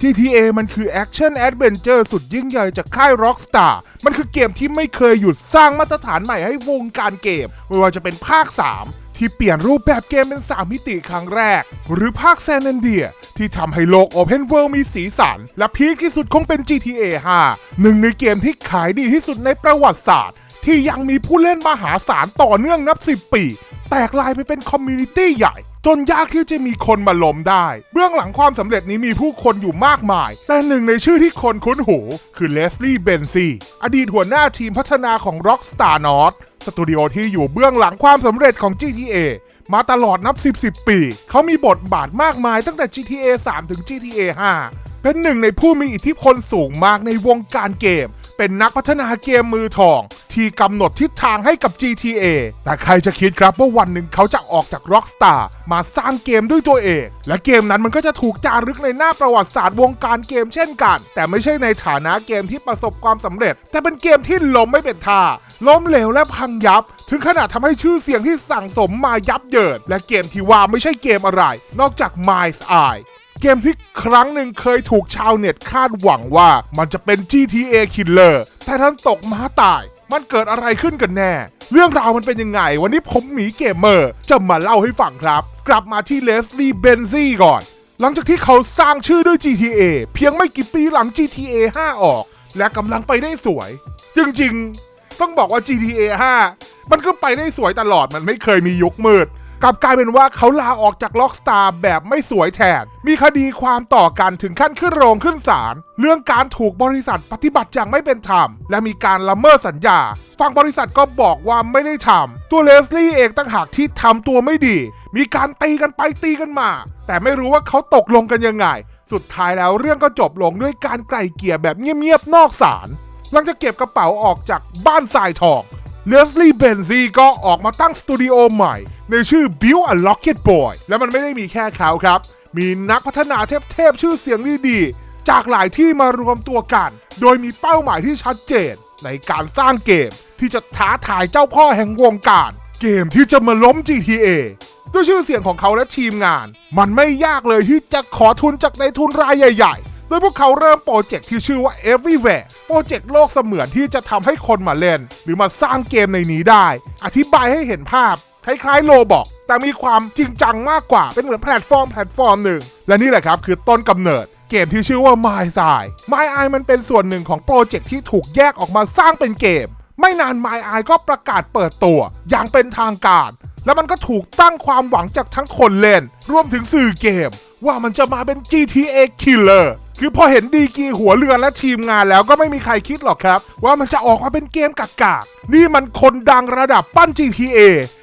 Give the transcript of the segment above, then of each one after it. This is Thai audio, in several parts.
GTA มันคือแอคชั่นแอดเวนเจอร์สุดยิ่งใหญ่จากค่าย Rockstar มันคือเกมที่ไม่เคยหยุดสร้างมาตรฐานใหม่ให้วงการเกม ไม่ว่าจะเป็นภาค 3 ที่เปลี่ยนรูปแบบเกมเป็น 3 มิติครั้งแรก หรือภาคแซน a นเดีย ที่ทำให้โลก Open World มีสีสัน และพีคที่สุดคงเป็น GTA 5 หนึ่งในเกมที่ขายดีที่สุดในประวัติศาสตร์ ที่ยังมีผู้เล่นมหาศาลต่อเนื่องนับ 10 ปี แตกลายไปเป็นคอมมูนิตี้ใหญ่ จนยากที่จะมีคนมาล้มได้ เบื้องหลังความสำเร็จนี้มีผู้คนอยู่มากมาย แต่หนึ่งในชื่อที่คนคุ้นหู คือเลสลี่เบนซีอดีตหัวหน้าทีมพัฒนาของ Rockstar North สตูดิโอที่อยู่เบื้องหลังความสำเร็จของ GTA มาตลอดนับ 10 10 ปี เขามีบทบาทมากมายตั้งแต่ GTA 3 ถึง GTA 5 เป็นหนึ่งในผู้มีอิทธิพลสูงมากในวงการเกม เป็นนักพัฒนาเกมมือทอง ที่กำหนดทิศทางให้กับ GTA แต่ใครจะคิดครับว่าวันหนึ่งเขาจะออกจาก Rockstar มาสร้างเกมด้วยตัวเอง และเกมนั้นมันก็จะถูกจารึกในหน้าประวัติศาสตร์วงการเกมเช่นกัน แต่ไม่ใช่ในฐานะเกมที่ประสบความสำเร็จ แต่เป็นเกมที่ล้มไม่เป็นท่าล้มเหลวและพังยับ ถึงขนาดทำให้ชื่อเสียงที่สั่งสมมายับเยินและเกมที่ว่าไม่ใช่เกมอะไร นอกจาก Miles Eye เกมที่ครั้งหนึ่งเคยถูกชาวเน็ตคาดหวังว่ามันจะเป็น GTA Killer แต่ท่านตกม้าตาย มันเกิดอะไรขึ้นกันแน่ เรื่องราวมันเป็นยังไง วันนี้ผมหมีเกมเมอร์ จะมาเล่าให้ฟังครับ กลับมาที่เลสลีย์เบนซี่ก่อน หลังจากที่เขาสร้างชื่อด้วย GTA เพียงไม่กี่ปีหลัง GTA 5 ออก และกำลังไปได้สวย จริงๆ ต้องบอกว่า GTA 5มันก็ไปได้สวยตลอดมันไม่เคยมียุคมืด กลับกลายเป็นว่าเขาลาออกจากล็อกสตาร์แบบไม่สวยแทน มีคดีความต่อกันถึงขั้นขึ้นโรงขึ้นศาลเรื่องการถูกบริษัทปฏิบัติอย่างไม่เป็นธรรม และมีการละเมิดสัญญาฝั่งบริษัทก็บอกว่าไม่ได้ทำตัวเลสลี่เองตั้งหากที่ทำตัวไม่ดี มีการตีกันไปตีกันมา แต่ไม่รู้ว่าเขาตกลงกันยังไง สุดท้ายแล้วเรื่องก็จบลงด้วยการไกล่เกลี่ยแบบเงียบๆนอกศาลหลังจากเก็บกระเป๋าออกจากบ้านทรายทอง เลสลี่เบนซีก็ออกมาตั้งสตูดิโอใหม่ ในชื่อ Build a Rocket Boy และมันไม่ได้มีแค่เขาครับ มีนักพัฒนาเทพๆชื่อเสียงดีๆ จากหลายที่มารวมตัวกัน โดยมีเป้าหมายที่ชัดเจน ในการสร้างเกมที่จะท้าทายเจ้าพ่อแห่งวงการ เกมที่จะมาล้ม GTA ด้วยชื่อเสียงของเขาและทีมงาน มันไม่ยากเลยที่จะขอทุนจากในทุนรายใหญ่ โดยพวกเขาเริ่มโปรเจกต์ที่ชื่อว่า Everywhere โปรเจกต์โลกเสมือนที่จะทำให้คนมาเล่น หรือมาสร้างเกมในนี้ได้ อธิบายให้เห็นภาพ คล้ายๆโลบอก แต่มีความจริงจังมากกว่า เป็นเหมือนแพลตฟอร์มแพลตฟอร์มหนึ่ง และนี่แหละครับคือต้นกำเนิดเกมที่ชื่อว่า My Eye My Eye มันเป็นส่วนหนึ่งของโปรเจกต์ที่ถูกแยกออกมาสร้างเป็นเกม ไม่นาน My Eye ก็ประกาศเปิดตัว อย่างเป็นทางการ แล้วมันก็ถูกตั้งความหวังจากทั้งคนเล่น รวมถึงสื่อเกม ว่ามันจะมาเป็น GTA Killer คือพอเห็นดีกีหัวเรือและทีมงานแล้วก็ไม่มีใครคิดหรอกครับ ว่ามันจะออกมาเป็นเกมกากๆนี่มันคนดังระดับปั้น GTA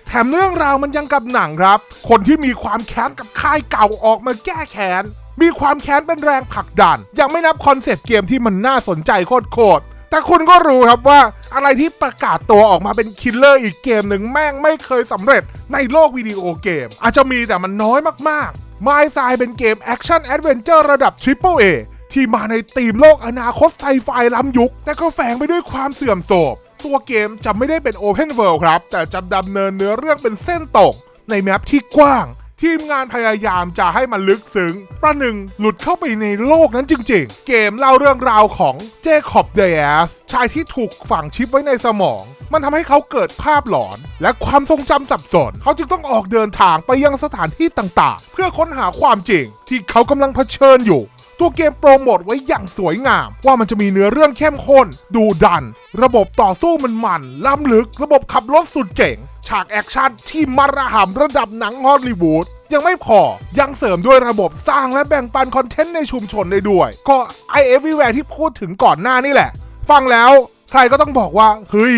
แถมเรื่องราวมันยังกับหนังครับ คนที่มีความแค้นกับค่ายเก่าออกมาแก้แค้น มีความแค้นเป็นแรงผลักดัน ยังไม่นับคอนเซปต์เกมที่มันน่าสนใจโคตร แต่คุณก็รู้ครับว่าอะไรที่ประกาศตัวออกมาเป็นคิลเลอร์อีกเกมหนึ่งแม่งไม่เคยสำเร็จในโลกวิดีโอเกม อาจจะมีแต่มันน้อยมากๆไมซ์ไซเป็นเกมแอคชั่นแอดเวนเจอร์ระดับ Triple A ที่มาในธีมโลกอนาคตไซไฟล้ำยุค แต่ก็แฝงไปด้วยความเสื่อมโทรมตัวเกมจะไม่ได้เป็น Open World ครับ แต่จะดำเนินเนื้อเรื่องเป็นเส้นตรงในแมปที่กว้าง ทีมงานพยายามจะให้มันลึกซึ้ง ประหนึ่งหลุดเข้าไปในโลกนั้นจริงๆ เกมเล่าเรื่องราวของเจคอบเดสชายที่ถูกฝังชิปไว้ในสมอง มันทำให้เขาเกิดภาพหลอน และความทรงจำสับสน เขาจึงต้องออกเดินทางไปยังสถานที่ต่างๆ เพื่อค้นหาความจริง ที่เขากำลังเผชิญอยู่ ตัวเกมโปรโมทไว้อย่างสวยงาม ว่ามันจะมีเนื้อเรื่องเข้มข้น ดูดัน ระบบต่อสู้มันมันล้ำลึก ระบบขับรถสุดเจ๋ง ฉากแอคชั่นที่มาระหำระดับหนังฮอลลีวูดยังไม่พอ ยังเสริมด้วยระบบสร้างและแบ่งปันคอนเทนต์ในชุมชนได้ด้วย ก็ไอเอฟวีแวร์ที่พูดถึงก่อนหน้านี่แหละ ฟังแล้วใครก็ต้องบอกว่า เฮ้ย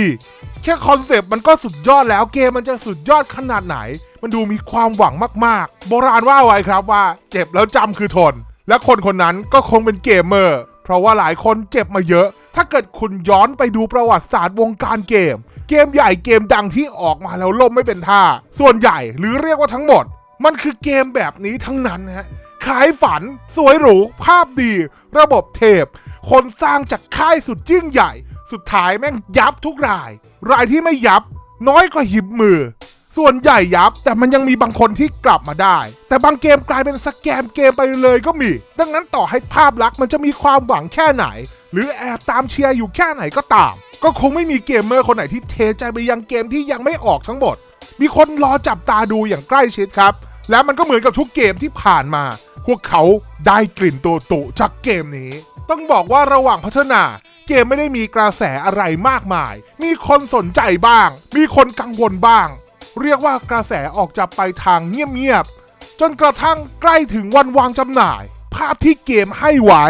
แค่คอนเซปต์มันก็สุดยอดแล้วเกมมันจะสุดยอดขนาดไหน มันดูมีความหวังมาก ๆ โบราณว่าไว้ครับว่า เจ็บแล้วจำคือทน และคนคนนั้นก็คงเป็นเกมเมอร์ ราะว่าหลายคนเจ็บมาเยอะ ถ้าเกิดคุณย้อนไปดูประวัติศาสตร์วงการเกม เกมใหญ่เกมดังที่ออกมาแล้วล่มไม่เป็นท่า ส่วนใหญ่หรือเรียกว่าทั้งหมด มันคือเกมแบบนี้ทั้งนั้นฮะขายฝัน สวยหรู ภาพดี ระบบเทพ คนสร้างจากค่ายสุดยิ่งใหญ่ สุดท้ายแม่งยับทุกราย รายที่ไม่ยับ น้อยกว่าหิบมือ ส่วนใหญ่ยับ แต่มันยังมีบางคนที่กลับมาได้ แต่บางเกมกลายเป็นสแกมเกมไปเลยก็มี ดังนั้นต่อให้ภาพลักษณ์มันจะมีความหวังแค่ไหน หรือแอบตามเชียร์อยู่แค่ไหนก็ตาม ก็คงไม่มีเกมเมอร์คนไหนที่เทใจไปยังเกมที่ยังไม่ออกทั้งหมด มีคนรอจับตาดูอย่างใกล้ชิดครับ และมันก็เหมือนกับทุกเกมที่ผ่านมา พวกเขาได้กลิ่นตัวตุจากเกมนี้ ต้องบอกว่าระหว่างพัฒนาเกมไม่ได้มีกระแสอะไรมากมาย มีคนสนใจบ้าง มีคนกังวลบ้าง เรียกว่ากระแสออกจะไปทางเงียบๆ จนกระทั่งใกล้ถึงวันวางจำหน่าย ภาพที่เกมให้ไว้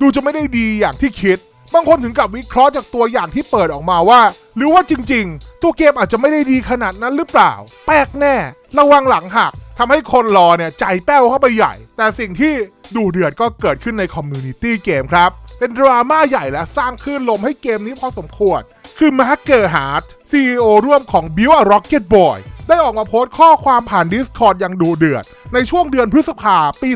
ดูจะไม่ได้ดีอย่างที่คิด บางคนถึงกับวิเคราะห์จากตัวอย่างที่เปิดออกมาว่า หรือว่าจริงๆ ตัวเกมอาจจะไม่ได้ดีขนาดนั้นหรือเปล่า แปลกแน่ ระวังหลังหักทำให้คนรอเนี่ยใจแป้วเข้าไปใหญ่ แต่สิ่งที่ดูเดือดก็เกิดขึ้นในคอมมูนิตี้เกมครับ เป็นดราม่าใหญ่และสร้างคลื่นลมให้เกมนี้พอสมควร คือมาร์เกอร์ฮาร์ด CEO ร่วมของ Build a Rocket Boy ได้ออกมาโพสต์ข้อความผ่าน Discord อย่างดูเดือด ในช่วงเดือนพฤษภาปี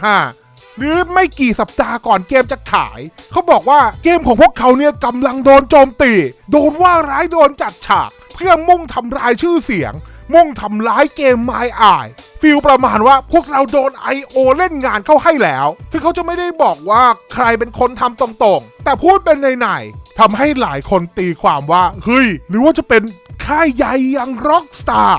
2025 หรือไม่กี่สัปดาห์ก่อนเกมจะขาย เขาบอกว่าเกมของพวกเขาเนี่ยกำลังโดนโจมตี โดนว่าร้ายโดนจัดฉาก เพื่อมุ่งทำลายชื่อเสียง มุ่งทำร้ายเกมไมอายฟีลประมาณว่าพวกเราโดน I.O. เล่นงานเข้าให้แล้ว ถึงเขาจะไม่ได้บอกว่าใครเป็นคนทำตรงๆ แต่พูดเป็นในๆทำให้หลายคนตีความว่า เฮ้ย หรือว่าจะเป็นค่ายใหญ่อย่าง Rockstar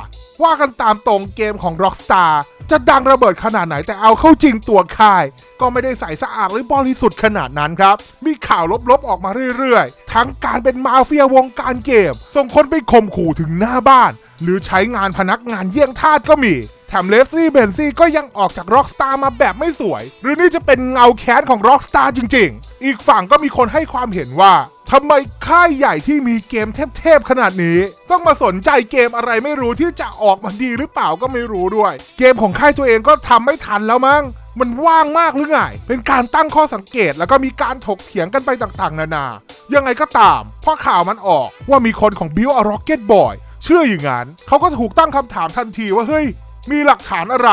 ว่ากันตามตรงเกมของ Rockstar จะดังระเบิดขนาดไหนแต่เอาเข้าจริงตัวค่าย ก็ไม่ได้ใสสะอาดหรือบริสุทธิ์ขนาดนั้นครับ มีข่าวลบๆออกมาเรื่อยๆ ทั้งการเป็นมาเฟียวงการเกม ส่งคนไปข่มขู่ถึงหน้าบ้าน หรือใช้งานพนักงานเยี่ยงทาสก็มีแถมเลสลี่เบนซี่ก็ยังออกจาก Rockstar มาแบบไม่สวย หรือนี่จะเป็นเงาแค้นของ Rockstar จริง ๆ อีกฝั่งก็มีคนให้ความเห็นว่าทำไมค่ายใหญ่ที่มีเกมเทพๆขนาดนี้ ต้องมาสนใจเกมอะไรไม่รู้ที่จะออกมาดีหรือเปล่าก็ไม่รู้ด้วย เกมของค่ายตัวเองก็ทำไม่ทันแล้วมั้งมันว่างมากหรือไง เป็นการตั้งข้อสังเกตแล้วก็มีการถกเถียงกันไปต่างๆ นานา ยังไงก็ตามเพราะข่าวมันออกว่ามีคนของ Build a Rocket Boy เชื่ออย่างนั้นเขาก็ถูกตั้งคำถามทันทีว่าเฮ้ย มีหลักฐานอะไร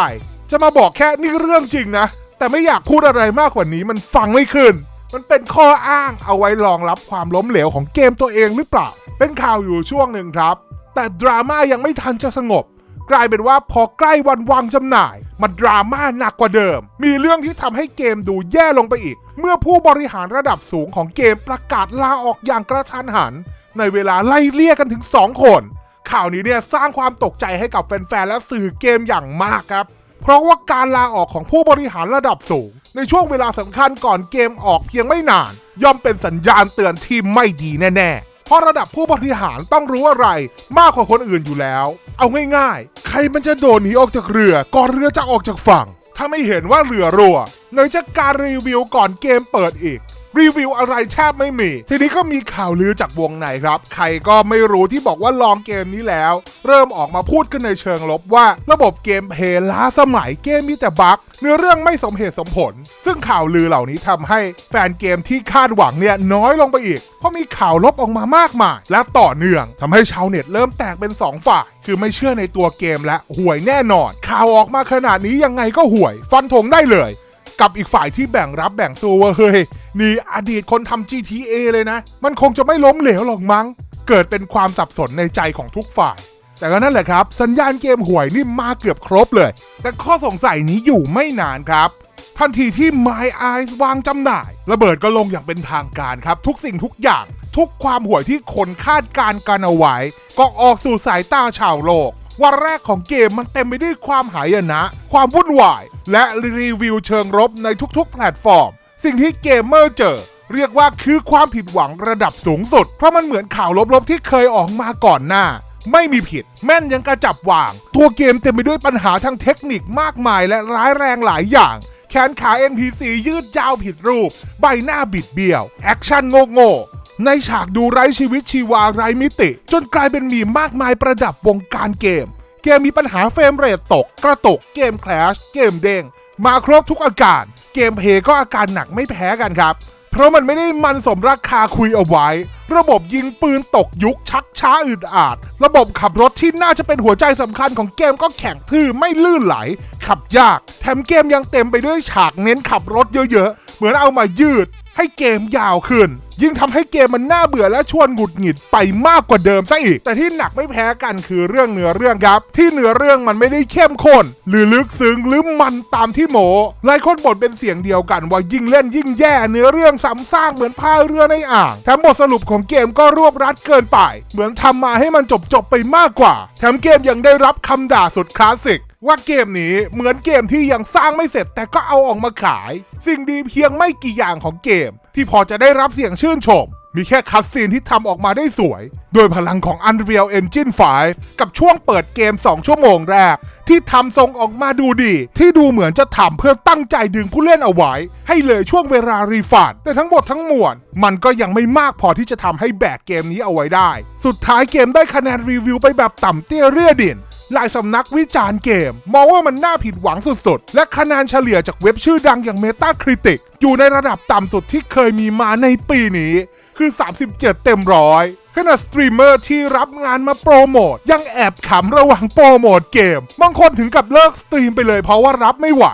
จะมาบอกแค่นี่เรื่องจริงนะ แต่ไม่อยากพูดอะไรมากกว่านี้มันฟังไม่ขึ้น มันเป็นข้ออ้างเอาไว้รองรับความล้มเหลวของเกมตัวเองหรือเปล่า เป็นข่าวอยู่ช่วงหนึ่งครับ แต่ดราม่ายังไม่ทันจะสงบ กลายเป็นว่าพอใกล้วันวางจำหน่าย มันดราม่าหนักกว่าเดิม มีเรื่องที่ทำให้เกมดูแย่ลงไปอีก เมื่อผู้บริหารระดับสูงของเกมประกาศลาออกอย่างกระทันหัน ในเวลาไล่เลี่ยกันถึง 2 คน ข่าวนี้เนี่ยสร้างความตกใจให้กับแฟนๆและสื่อเกมอย่างมากครับ เพราะว่าการลาออกของผู้บริหารระดับสูง ในช่วงเวลาสำคัญก่อนเกมออกเพียงไม่นาน ย่อมเป็นสัญญาณเตือนที่ไม่ดีแน่ๆ เพราะระดับผู้บริหารต้องรู้อะไรมากกว่าคนอื่นอยู่แล้ว เอาง่ายๆ ใครมันจะโดดหนีออกจากเรือก่อนเรือจะออกจากฝั่ง ถ้าไม่เห็นว่าเรือรั่วไหนจะการรีวิวก่อนเกมเปิดอีก รีวิวอะไรแทบไม่มี ทีนี้ก็มีข่าวลือจากวงในครับ ใครก็ไม่รู้ที่บอกว่าลองเกมนี้แล้ว เริ่มออกมาพูดกันในเชิงลบว่า ระบบเกมเพลย์ล้าสมัยเกมมีแต่บั๊กเนื้อเรื่องไม่สมเหตุสมผล ซึ่งข่าวลือเหล่านี้ทำให้แฟนเกมที่คาดหวังเนี่ยน้อยลงไปอีก เพราะมีข่าวลบออกมามากมาย และต่อเนื่องทำให้ชาวเน็ตเริ่มแตกเป็นสองฝ่าย คือไม่เชื่อในตัวเกมและห่วยแน่นอน ข่าวออกมาขนาดนี้ยังไงก็ห่วย ฟันธงได้เลย กับอีกฝ่ายที่แบ่งรับแบ่งสู้ว่าเฮ้ยนี่อดีตคนทำ GTA เลยนะ มันคงจะไม่ล้มเหลวหรอกมั้ง เกิดเป็นความสับสนในใจของทุกฝ่าย แต่ก็นั่นแหละครับ สัญญาณเกมห่วยนี่มาเกือบครบเลย แต่ข้อสงสัยนี้อยู่ไม่นานครับ ทันทีที่ My Eyes วางจำหน่าย ระเบิดก็ลงอย่างเป็นทางการครับ ทุกสิ่งทุกอย่าง ทุกความห่วยที่คนคาดการกันเอาไว้ ก็ออกสู่สายตาชาวโลก วันแรกของเกมมันเต็มไปด้วยความหายนะ ความวุ่นวาย และรีวิวเชิงรบในทุกๆ แพลตฟอร์ม สิ่งที่เกมเมอร์เจอ เรียกว่าคือความผิดหวังระดับสูงสุด เพราะมันเหมือนข่าวลบๆที่เคยออกมาก่อนหน้า ไม่มีผิด แม่นยังกระจับวาง ตัวเกมเต็มไปด้วยปัญหาทางเทคนิคมากมายและร้ายแรงหลายอย่างแขนขา NPC ยืดยาวผิดรูป ใบหน้าบิดเบี้ยว แอคชั่นโง่ๆ ในฉากดูไร้ชีวิตชีวาไร้มิติ จนกลายเป็นมีมากมายประดับวงการเกม เกมมีปัญหาเฟรมเรทตก กระตกเกมแคลชเกมเด้งมาครบทุกอาการ เกมเพย์ก็อาการหนักไม่แพ้กันครับ เพราะมันไม่ได้มันสมราคาคุยเอาไว้ ระบบยิงปืนตกยุคชักช้าอึดอาดระบบขับรถที่น่าจะเป็นหัวใจสำคัญของเกมก็แข็งทื่อไม่ลื่นไหล ขับยาก แถมเกมยังเต็มไปด้วยฉากเน้นขับรถเยอะๆ เหมือนเอามายืด ให้เกมยาวขึ้น ยิ่งทำให้เกมมันน่าเบื่อและชวนหงุดหงิดไปมากกว่าเดิมซะอีก แต่ที่หนักไม่แพ้กันคือเรื่องเนื้อเรื่องครับ ที่เนื้อเรื่องมันไม่ได้เข้มข้น หรือลึกซึ้งหรือมันตามที่โมหลายคนบ่นเป็นเสียงเดียวกันว่ายิ่งเล่นยิ่งแย่เนื้อเรื่องซ้ำซากเหมือนพายเรือในอ่างแถมบทสรุปของเกมก็รวบรัดเกินไป เหมือนทำมาให้มันจบจบไปมากกว่า แถมเกมยังได้รับคำด่าสุดคลาสสิกว่าเกมนี้เหมือนเกมที่ยังสร้างไม่เสร็จแต่ก็เอาออกมาขาย สิ่งดีเพียงไม่กี่อย่างของเกม ที่พอจะได้รับเสียงชื่นชม มีแค่คัดซีนที่ทำออกมาได้สวย โดยพลังของ Unreal Engine 5 กับช่วงเปิดเกม 2 ชั่วโมงแรก ที่ทำทรงออกมาดูดี ที่ดูเหมือนจะทำเพื่อตั้งใจดึงผู้เล่นเอาไว้ ให้เลยช่วงเวลารีฟันแต่ทั้งหมดทั้งมวล มันก็ยังไม่มากพอที่จะทำให้แบกเกมนี้เอาไว้ได้ สุดท้ายเกมได้คะแนนรีวิวไปแบบต่ำเตี้ยเรี่ยดิน หลายสำนักวิจารณ์เกม มองว่ามันน่าผิดหวังสุดๆ และคะแนนเฉลี่ยจากเว็บชื่อดังอย่าง Metacritic อยู่ในระดับต่ำสุดที่เคยมีมาในปีนี้ คือ 37 เต็มร้อยขณะสตรีมเมอร์ที่รับงานมาโปรโมทยังแอบขำระหว่างโปรโมทเกม บางคนถึงกับเลิกสตรีมไปเลยเพราะว่ารับไม่ไหว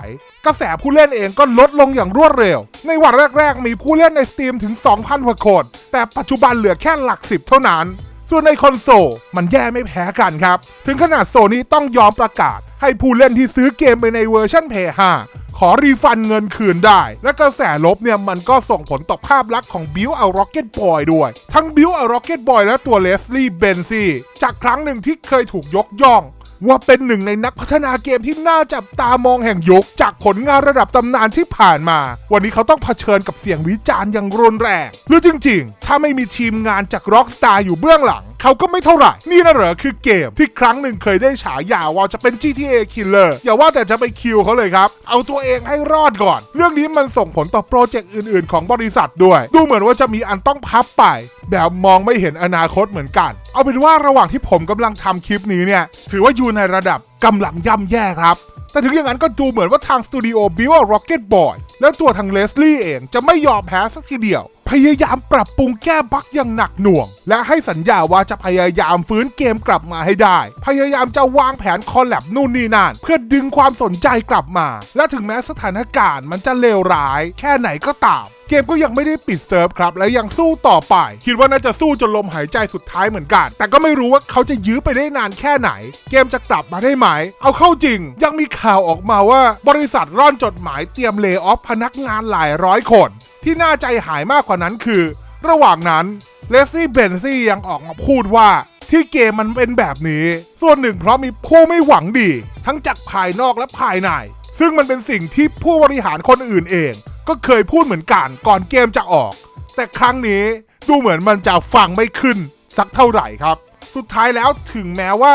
กระแสผู้เล่นเองก็ลดลงอย่างรวดเร็ว ในวันแรก ๆ มีผู้เล่นในสตรีมถึง 2,000กว่าคน แต่ปัจจุบันเหลือแค่หลักสิบเท่านั้น ส่วนในคอนโซลมันแย่ไม่แพ้กันครับ ถึงขนาดโซนี้ต้องยอมประกาศ ให้ผู้เล่นที่ซื้อเกมไปในเวอร์ชัน p 5ขอรีฟันเงินคืนได้ และกระแสลบเนี่ยมันก็ส่งผลต่อภาพลักษณ์ของบิลเอาร็อกเก็ตบอยด้วย ทั้งบิลเอาร็อกเก็ตบอยและตัวเลสลี่เบนซีจากครั้งหนึ่งที่เคยถูกยกย่อง ว่าเป็นหนึ่งในนักพัฒนาเกมที่น่าจับตามองแห่งยุคจากผลงานระดับตำนานที่ผ่านมา วันนี้เขาต้องเผชิญกับเสียงวิจารณ์อย่างรุนแรงหรือจริงๆ ถ้าไม่มีทีมงานจาก Rockstar อยู่เบื้องหลัง เขาก็ไม่เท่าไหร่ นี่นะเหรอคือเกมที่ครั้งหนึ่งเคยได้ฉายาว่าจะเป็น GTA Killer อย่าว่าแต่จะไปคิวเขาเลยครับ เอาตัวเองให้รอดก่อน เรื่องนี้มันส่งผลต่อโปรเจกต์อื่นๆ ของบริษัทด้วย ดูเหมือนว่าจะมีอันต้องพับไป แบบมองไม่เห็นอนาคตเหมือนกัน เอาเป็นว่าระหว่างที่ผมกำลังทำคลิปนี้เนี่ย ถือว่าอยู่ในระดับกำลังย่ำแย่ครับแต่ถึงอย่างนั้นก็ดูเหมือนว่าทางสตูดิโอบิวร็อกเก็ตบอยและตัวทางเลสลี่เองจะไม่ยอมแพ้สักทีเดียว พยายามปรับปรุงแก้บั๊กอย่างหนักหน่วง และให้สัญญาว่าจะพยายามฟื้นเกมกลับมาให้ได้ พยายามจะวางแผนคอลแลบนู่นนี่นั่นเพื่อดึงความสนใจกลับมา และถึงแม้สถานการณ์มันจะเลวร้าย แค่ไหนก็ตาม มก็ยังไม่ได้ปิดเซิร์ฟครับ และยังสู้ต่อไป คิดว่าน่าจะสู้จนลมหายใจสุดท้ายเหมือนกัน แต่ก็ไม่รู้ว่าเขาจะยื้อไปได้นานแค่ไหน เกมจะกลับมาได้ไหม เอาเข้าจริง ยังมีข่าวออกมาว่า บริษัทร่อนจดหมายเตรียมเล y o ออฟพนักงานหลายร้อยคน ที่น่าใจหายมากกว่านั้นคือ ระหว่างนั้นเลสลี่เบนซี่ยังออกมาพูดว่าที่เกมมันเป็นแบบนี้ ส่วนหนึ่งเพราะมีผู้ไม่หวังดี ทั้งจากภายนอกและภายใน ซึ่งมันเป็นสิ่งที่ผู้บริหารคนอื่นเอง ก็เคยพูดเหมือนกันก่อนเกมจะออก แต่ครั้งนี้ดูเหมือนมันจะฟังไม่ขึ้น สักเท่าไหร่ครับ สุดท้ายแล้วถึงแม้ว่า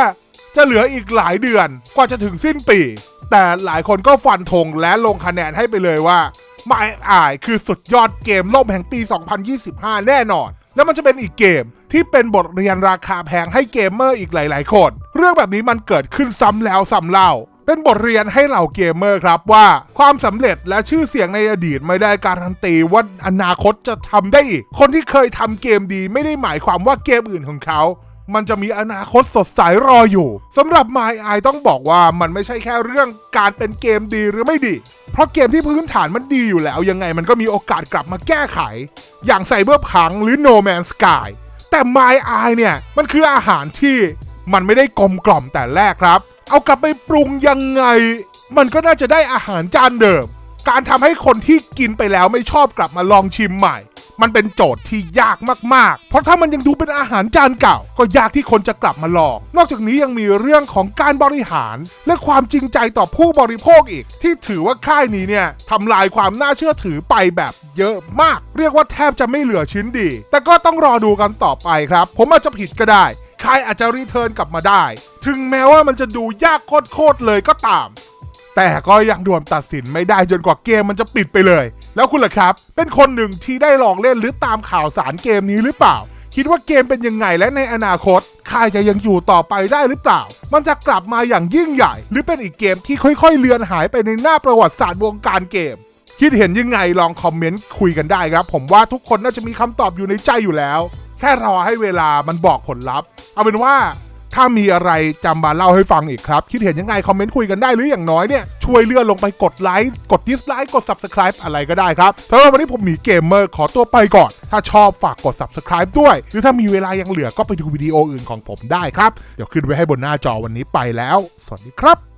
จะเหลืออีกหลายเดือนกว่าจะถึงสิ้นปี แต่หลายคนก็ฟันธงและลงคะแนนให้ไปเลยว่า My Eye คือสุดยอดเกมล่มแห่งปี 2025 แน่นอน แล้วมันจะเป็นอีกเกมที่เป็นบทเรียนราคาแพงให้เกมเมอร์อีกหลาย ๆ คน เรื่องแบบนี้มันเกิดขึ้นซ้ำแล้วซ้ำเล่า เป็นบทเรียนให้เหล่าเกมเมอร์ครับว่าความสำเร็จและชื่อเสียงในอดีตไม่ได้การันตีว่าอนาคตจะทำได้อีก คนที่เคยทำเกมดีไม่ได้หมายความว่าเกมอื่นของเขามันจะมีอนาคตสดใสรออยู่สำหรับ My Eye ต้องบอกว่ามันไม่ใช่แค่เรื่องการเป็นเกมดีหรือไม่ดี เพราะเกมที่พื้นฐานมันดีอยู่แล้วยังไงมันก็มีโอกาสกลับมาแก้ไข อย่างไซเบอร์พังหรือ No Man's Sky แต่ My Eye เนี่ย มันคืออาหารที่มันไม่ได้กลมกล่อมแต่แรกครับ เอากลับไปปรุงยังไง มันก็น่าจะได้อาหารจานเดิม การทำให้คนที่กินไปแล้วไม่ชอบกลับมาลองชิมใหม่ มันเป็นโจทย์ที่ยากมากๆ เพราะถ้ามันยังดูเป็นอาหารจานเก่า ก็ยากที่คนจะกลับมาลอง นอกจากนี้ยังมีเรื่องของการบริหาร และความจริงใจต่อผู้บริโภคอีก ที่ถือว่าค่ายนี้เนี่ยทำลายความน่าเชื่อถือไปแบบเยอะมาก เรียกว่าแทบจะไม่เหลือชิ้นดี แต่ก็ต้องรอดูกันต่อไปครับ ผมอาจจะผิดก็ได้ ค่ายอาจจะรีเทิร์นกลับมาได้ ถึงแม้ว่ามันจะดูยากโคตรๆเลยก็ตาม แต่ก็ยังด่วนตัดสินไม่ได้จนกว่าเกมมันจะปิดไปเลย แล้วคุณล่ะครับ เป็นคนหนึ่งที่ได้ลองเล่นหรือตามข่าวสารเกมนี้หรือเปล่า คิดว่าเกมเป็นยังไงและในอนาคตค่ายจะยังอยู่ต่อไปได้หรือเปล่า มันจะกลับมาอย่างยิ่งใหญ่ หรือเป็นอีกเกมที่ค่อยๆ เลือนหายไปในหน้าประวัติศาสตร์วงการเกมคิดเห็นยังไงลองคอมเมนต์คุยกันได้ครับ ผมว่าทุกคนน่าจะมีคำตอบอยู่ในใจอยู่แล้ว แค่รอให้เวลามันบอกผลลัพธ์ เอาเป็นว่าถ้ามีอะไรจำมาเล่าให้ฟังอีกครับ คิดเห็นยังไง คอมเมนต์คุยกันได้หรืออย่างน้อยเนี่ย ช่วยเลื่อนลงไปกดไลค์ กดดิสไลค์ กด Subscribe อะไรก็ได้ครับสำหรับวันนี้ผมหมีเกมเมอร์ขอตัวไปก่อน ถ้าชอบฝากกด Subscribe ด้วย หรือถ้ามีเวลายังเหลือก็ไปดูวิดีโออื่นของผมได้ครับ เดี๋ยวขึ้นไว้ให้บนหน้าจอวันนี้ไปแล้ว สวัสดีครับ